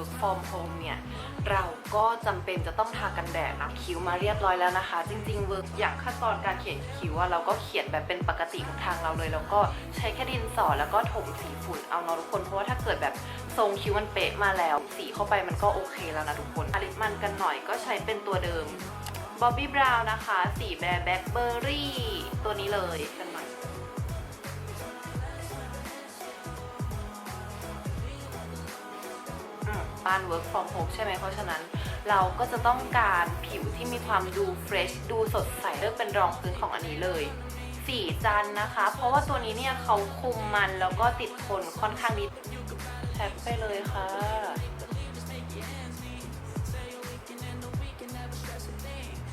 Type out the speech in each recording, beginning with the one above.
work from home เนี่ย เราก็จำเป็นจะต้องทากันแดดนะคิ้วมาเรียบร้อยแล้วนะคะ จริงๆ work อย่างขั้นตอนการเขียนคิ้วว่าเราก็เขียนแบบเป็นปกติของทางเราเลย แล้วก็ใช้แค่ดินสอแล้วก็ถมสีฝุ่นเอาเนาะทุกคนเพราะว่าถ้าเกิดแบบทรงคิ้วมันเป๊ะมาแล้ว สีเข้าไปมันก็โอเคแล้วนะทุกคนอาลิปมันกันหน่อยก็ใช้เป็นตัวเดิม b อบบี้บราวน์นะคะ สีแบร์แบล็คเบอร์รี่ ตัวนี้เลยกัน บ้าน work from home ใช่ไหมเพราะฉะนั้นเราก็จะต้องการผิวที่มีความดู fresh ดูสดใสเลือกเป็นรองพื้นของอันนี้เลย สีจันนะคะ เพราะว่าตัวนี้เนี่ยเขาคุมมันแล้วก็ติดทนค่อนข้างดีแท็บไปเลยค่ะ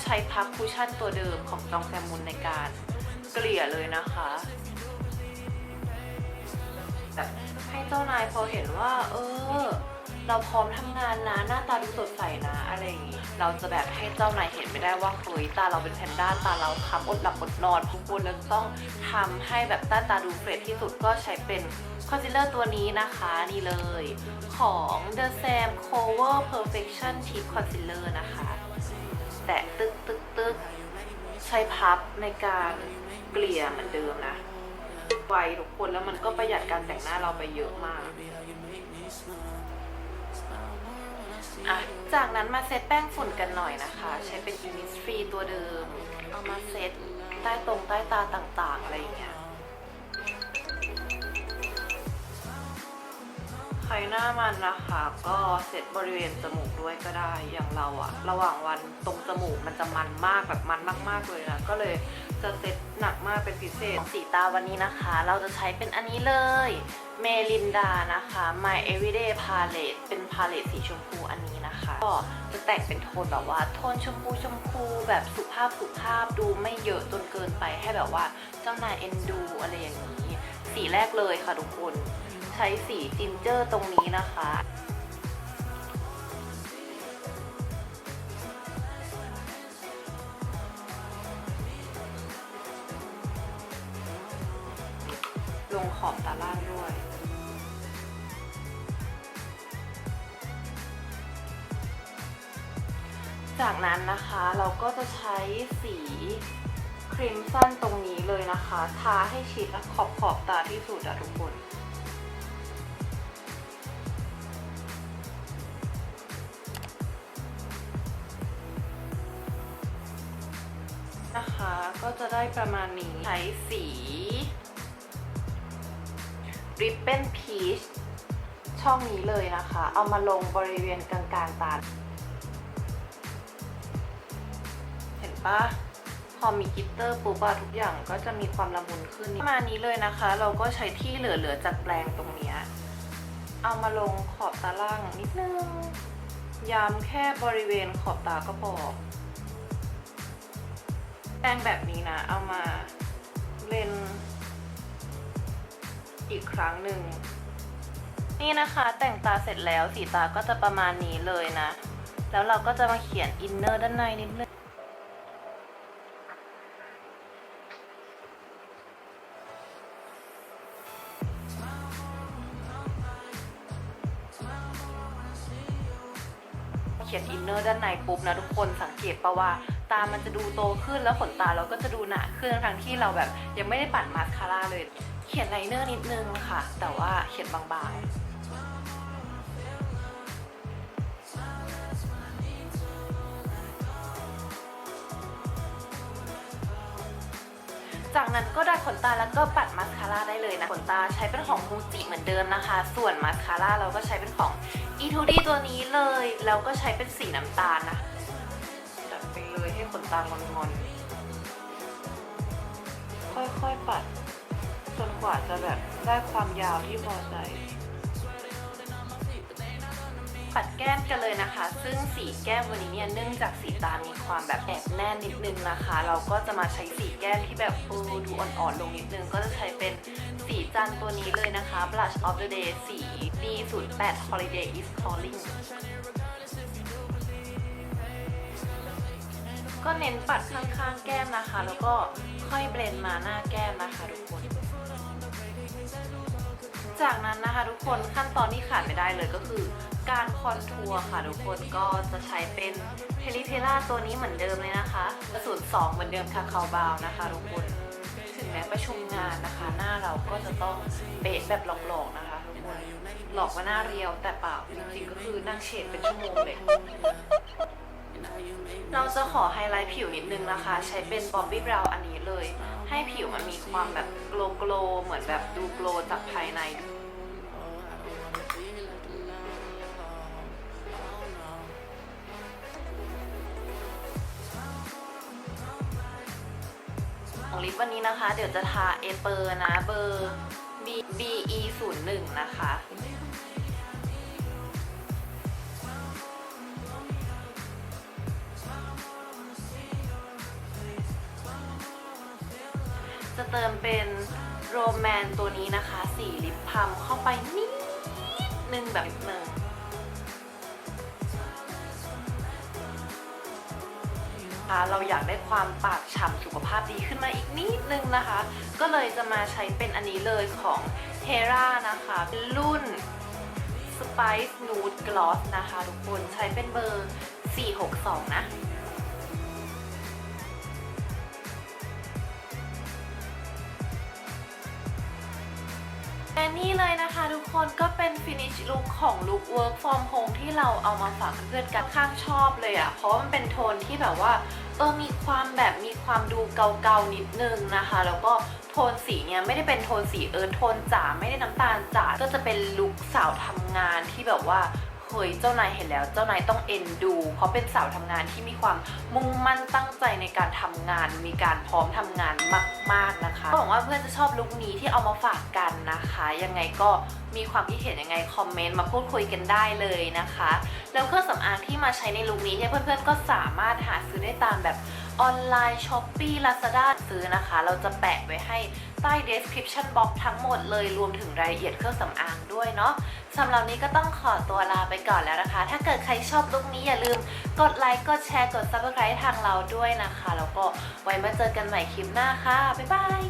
ใช้พักคุชชั่นตัวเดิมของจองแซมมุนในการเกลี่ยเลยนะคะแบบให้เจ้านายพอเห็นว่า เออ เราพร้อมทำงานนะหน้าตาดูสดใสนะอะไรอย่างงี้เราจะแบบให้เจ้านายเห็นไม่ได้ว่าเฮ้ยตาเราเป็นแพนด้าตาเราค้ำอดหลับอดนอนทุกคนเราต้องทำให้แบบหน้าตาดูเฟรชที่สุดก็ใช้เป็นคอนซีลเลอร์ตัวนี้นะคะนี่เลยของ The Sam Cover Perfection Tip Concealer นะคะ แตะตึกตึกตึกใช้พับในการเกลี่ยเหมือนเดิมนะไวทุกคนแล้วมันก็ประหยัดการแต่งหน้าเราไปเยอะมาก อะจากนั้นมาเซตแป้งฝุ่นกันหน่อยนะคะ ใช้เป็น Innisfree ตัวเดิม เอามาเซตใต้ตรงใต้ตาต่างๆ อะไรอย่างเงี้ยใครหน้ามันนะคะ ก็เซตบริเวณจมูกด้วยก็ได้อย่างเราอะระหว่างวันตรงจมูกมันจะมันมากแบบมันมาก ๆเลยนะก็เลย จะเซตหนักมากเป็นพิเศษสีตาวันนี้นะคะ เราจะใช้เป็นอันนี้เลยเมลินดานะคะ My Everyday Palette เป็นพาเลตสีชมพูอันนี้นะคะ ก็จะแต่งเป็นโทนแบบว่าโทนชมพูชมพูแบบสุภาพสุภาพดูไม่เยอะจนเกินไปให้แบบว่าเจ้านายเอ็นดูอะไรอย่างนี้ สีแรกเลยค่ะทุกคน ใช้สีจินเจอร์ตรงนี้นะคะ งขอบตาล่างด้วย จากนั้นนะคะเราก็จะใช้สีครีมสั้นตรงนี้เลยนะคะ ทาให้ชิดและขอบขอบตาที่สุดอะทุกคนนะคะก็จะได้ประมาณนี้ใช้สี Ribbon Peach ช่องนี้เลยนะคะ เอามาลงบริเวณกลางๆตา เห็นปะพอมีกิตเตอร์ปุ๊บอะทุกอย่างก็จะมีความละมุนขึ้นประมาณนี้เลยนะคะ เราก็ใช้ที่เหลือๆจากแปลงตรงนี้ เอามาลงขอบตาล่างนิดนึงย้ำแค่บริเวณขอบตาก็พอแป้งแบบนี้นะ เอามาเลน อีกครั้งหนึ่ง นี่นะคะแต่งตาเสร็จแล้วสีตาก็จะประมาณนี้เลยนะ แล้วเราก็จะมาเขียนอินเนอร์ด้านในนิดนึงเขียนอินเนอร์ด้านในปุ๊บนะทุกคนสังเกตปะว่าตามันจะดูโตขึ้นแล้วขนตาเราก็จะดูหนาขึ้นทั้งที่เราแบบยังไม่ได้ปัดมาสคาร่าเลย เขียนไลเนอร์นิดนึงค่ะ แต่ว่าเขียนบางๆจากนั้นก็ดัดขนตาแล้วก็ปัดมาสคาร่าได้เลยนะ ขนตาใช้เป็นของมูจิเหมือนเดิมนะคะ ส่วนมาสคาร่าเราก็ใช้เป็นของ e t u d ตัวนี้เลย แล้วก็ใช้เป็นสีน้ำตาลนะ ดัดไปเลยให้ขนตางอนๆค่อยๆปัด จนกว่าจะแบบได้ความยาวที่พอใจ ปัดแก้มกันเลยนะคะ ซึ่งสีแก้มวันนี้เนี่ยเนื่องจากสีตามีความแบบแอบแน่นนิดนึงนะคะ เราก็จะมาใช้สีแก้มที่แบบเออดูอ่อนๆลงนิดนึง ก็จะใช้เป็นสีจันตัวนี้เลยนะคะ Blush of the Day สี D08 Holiday is Calling ก็เน้นปัดข้างๆแก้มนะคะ แล้วก็ค่อยเบลนด์มาหน้าแก้มนะคะทุกคน จากนั้นนะคะทุกคนขั้นตอนที่ขาดไม่ได้เลยก็คือการคอนทัวร์ค่ะทุกคนก็จะใช้เป็นเทลิเทล่าตัวนี้เหมือนเดิมเลยนะคะสูตร2เหมือนเดิมค่ะคาวบาวนะคะทุกคนถึงแม้ประชุมงานนะคะ หน้าเราก็จะต้องเป๊ะแบบหลอกๆนะคะทุกคนหลอกว่าหน้าเรียวแต่เปล่าจริงๆก็คือนั่งเฉดเป็นชั่วโมงเลยเราจะขอไฮไลท์ผิวนิดนึงนะคะ ใช้เป็นบ o บบี้บราวอันนี้เลย ให้ผิวมันมีความแบบโกลโกลเหมือนแบบดูโกลจากภายใน ของลิปวันนี้นะคะ เดี๋ยวจะทาเอเปอร์นะเบอร์ B BE 0 1 นะคะ จะเติมเป็นโรแมนตัวนี้นะคะสีลิปพัมเข้าไปนิดนึงแบบนึงนะคะเราอยากได้ความปากฉ่ำสุขภาพดีขึ้นมาอีกนิดนึงนะคะ ก็เลยจะมาใช้เป็นอันนี้เลยของ t e r a นะคะเป็นรุ่น Spice Nude Gloss นะคะ ทุกคนใช้เป็นเบอร์ 462 นะ และนี่เลยนะคะทุกคนก็เป็นฟินิชลุคของลุค work from home ที่เราเอามาฝากเพื่อนกันข้างชอบเลยอะ่ะ เพราะมันเป็นโทนที่แบบว่าเออมีความแบบมีความดูเกาๆนิดนึงนะคะ แล้วก็โทนสีเนี่ยไม่ได้เป็นโทนสีเอิร์ธโทนจ๋าไม่ได้น้ำตาลจ๋าก็จะเป็นลุคสาวทำงานที่แบบว่า เฮ้ยเจ้านายเห็นแล้ว เจ้านายต้องเอ็นดู เพราะเป็นสาวทำงานที่มีความมุ่งมั่นตั้งใจในการทำงาน มีการพร้อมทำงานมาก ๆนะคะหวังว่าเพื่อนจะชอบลุคนี้ที่เอามาฝากกันนะคะ ยังไงก็มีความคิดเห็นยังไงคอมเมนต์มาพูดคุยกันได้เลยนะคะ แล้วเครื่องสำอางที่มาใช้ในลุคนี้เนี่ยเพื่อนๆก็สามารถหาซื้อได้ตามแบบออนไลน์ช้อปปี้ลาซาด้าซื้อนะคะ เราจะแปะไว้ให้ใต้ description box ทั้งหมดเลยรวมถึงรายละเอียดเครื่องสำอางด้วยเนาะ สำหรับนี้ก็ต้องขอตัวลาไปก่อนแล้วนะคะ ถ้าเกิดใครชอบลุคนี้อย่าลืมกดไลค์ กดแชร์ กด subscribe ทางเราด้วยนะคะ แล้วก็ไว้มาเจอกันใหม่คลิปหน้าค่ะ บ๊ายบาย